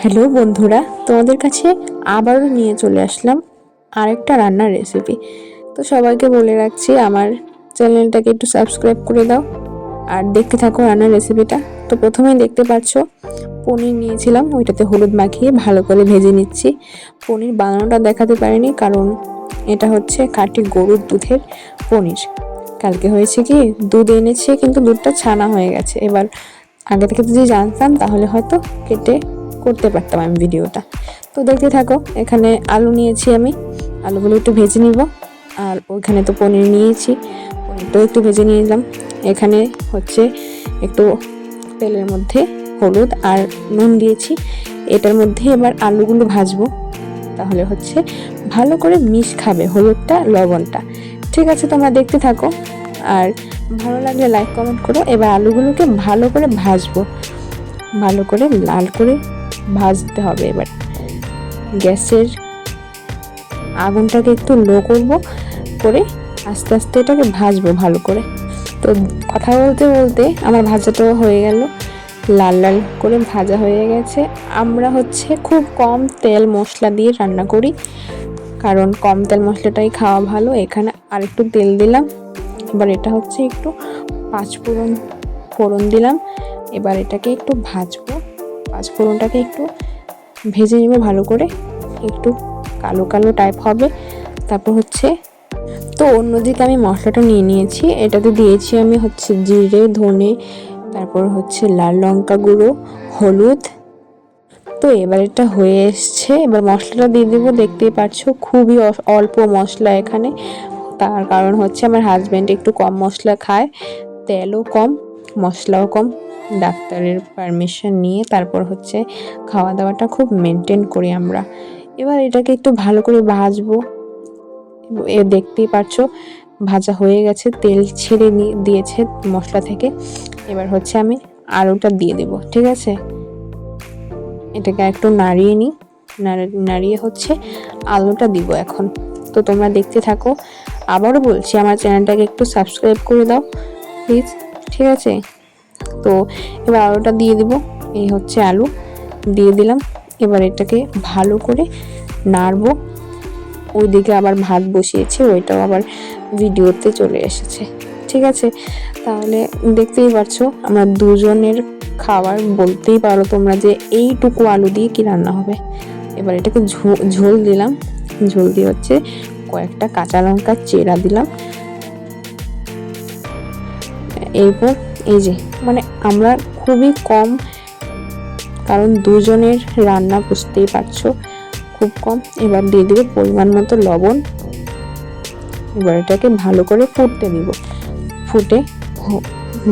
Hello বন্ধুরা, তোমাদের কাছে আবারও নিয়ে চলে আসলাম আরেকটা রান্নার রেসিপি তো সবাইকে বলে রাখছি, আমার চ্যানেলটাকে একটু সাবস্ক্রাইব করে দাও আর দেখতে থাকো রান্নার রেসিপিটা তো প্রথমেই দেখতে পাচ্ছ, পনির নিয়েছিলাম, ওইটাতে হলুদ মাখিয়ে ভালো করে ভেজে নিচ্ছি। পনির বানানোটা দেখাতে পারিনি, কারণ এটা হচ্ছে খাঁটি গরুর দুধের পনির। কালকে হয়েছে কি, দুধ এনেছে, কিন্তু দুধটা ছানা হয়ে গেছে। এবার আগে থেকে যদি জানতাম, তাহলে হয়তো কেটে করতে পারতাম আমি ভিডিওটা। তো দেখতে থাকো, এখানে আলু নিয়েছি আমি। আলুগুলো একটু ভেজে নিব। আর ওইখানে তো পনির নিয়েছি। পনিরটাও একটু ভেজে নিয়ে নিলাম। এখানে হচ্ছে একটু তেলের মধ্যে হলুদ আর নুন দিয়েছি। এটার মধ্যে এবার আলুগুলো ভাজবো। তাহলে হচ্ছে ভালো করে মিশ খাবে হলুদটা, লবণটা। ঠিক আছে, তোমরা দেখতে থাকো। আর ভালো লাগলে লাইক কমেন্ট করো। এবার আলুগুলোকে ভালো করে ভাজবো। ভালো করে লাল করে ভাজতে হবে এবার। গ্যাসের আগুনটাকে একটু লো করব, করে আস্তে আস্তে এটাকে ভাজবো ভালো করে। তো কথা বলতে বলতে আমার ভাজাটাও হয়ে গেল, লাল লাল করে ভাজা হয়ে গেছে। আমরা হচ্ছে খুব কম তেল মশলা দিয়ে রান্না করি, কারণ কম তেল মশলাটাই খাওয়া ভালো। এখানে আর একটু তেল দিলাম, এবার এটা হচ্ছে একটু পাঁচ ফোড়ন ফোড়ন দিলাম, এবার এটাকে একটু ভাজবো। পাঁচ ফোড়নটাকে একটু ভেজে নেব ভালো করে। একটু কালো কালো টাইপ হবে। তারপর হচ্ছে, তো অন্যদিকে আমি মশলাটা নিয়ে নিয়েছি। এটাতে দিয়েছি আমি হচ্ছে জিরে, ধনে, তারপর হচ্ছে লাল লঙ্কা গুঁড়ো, হলুদ। তো এবার এটা হয়ে এসছে। এবার মশলাটা দিয়ে দেবো। দেখতেই পাচ্ছ, খুবই অল্প মশলা এখানে। তার কারণ হচ্ছে আমার হাজব্যান্ড একটু কম মশলা খায়। তেলও কম, মশলাও কম। ডাক্তারের পারমিশন নিয়ে তারপর হচ্ছে খাওয়া দাওয়াটা খুব মেনটেন করি আমরা। এবার এটাকে একটু ভালো করে ভাজবো। এ দেখতেই পারছ, ভাজা হয়ে গেছে, তেল ছেড়ে দিয়েছে মশলা থেকে। এবার হচ্ছে আমি আলুটা দিয়ে দেব, ঠিক আছে? এটাকে একটু নাড়িয়ে নিই নাড়া- নাড়িয়ে হচ্ছে আলুটা দিব এখন। তো তোমরা দেখতে থাকো। আবারও বলছি, আমার চ্যানেলটাকে একটু সাবস্ক্রাইব করে দাও প্লিজ ঠিক আছে? তো এবার আলুটা দিয়ে দিব। এই হচ্ছে আলু। দিয়ে দিলাম। এবার এটাকে ভালো করে নাড়বো। ওইদিকে আবার ভাত বসিয়েছে, ওইটাও আবার ভিডিওতে চলে এসেছে। ঠিক আছে? তাহলে দেখতেই পারছ, আমরা দুজনের খাবার বলতেই পারো তোমরা যে এইটুকু আলু দিয়ে কি রান্না হবে। এবার এটাকে ঝোল দিলাম। ঝোল দিয়ে হচ্ছে কয়েকটা কাঁচা লঙ্কা চেরা দিলাম। এরপর এই যে মানে আমরা খুবই কম, কারণ দুজনের রান্না বুঝতেই পারছ, খুব কম। এবার দিয়ে দিব পরিমাণ মতো লবণ। এবার এটাকে ভালো করে ফুটতে দিব। ফুটে হ-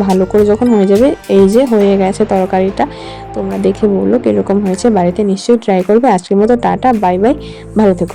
ভালো করে যখন হয়ে যাবে, এই যে হয়ে গেছে তরকারিটা, তোমরা দেখে বলল কীরকম হয়েছে। বাড়িতে নিশ্চয়ই ট্রাই করবে। আজকের মতো টাটা বাই বাই ভালো থেকো।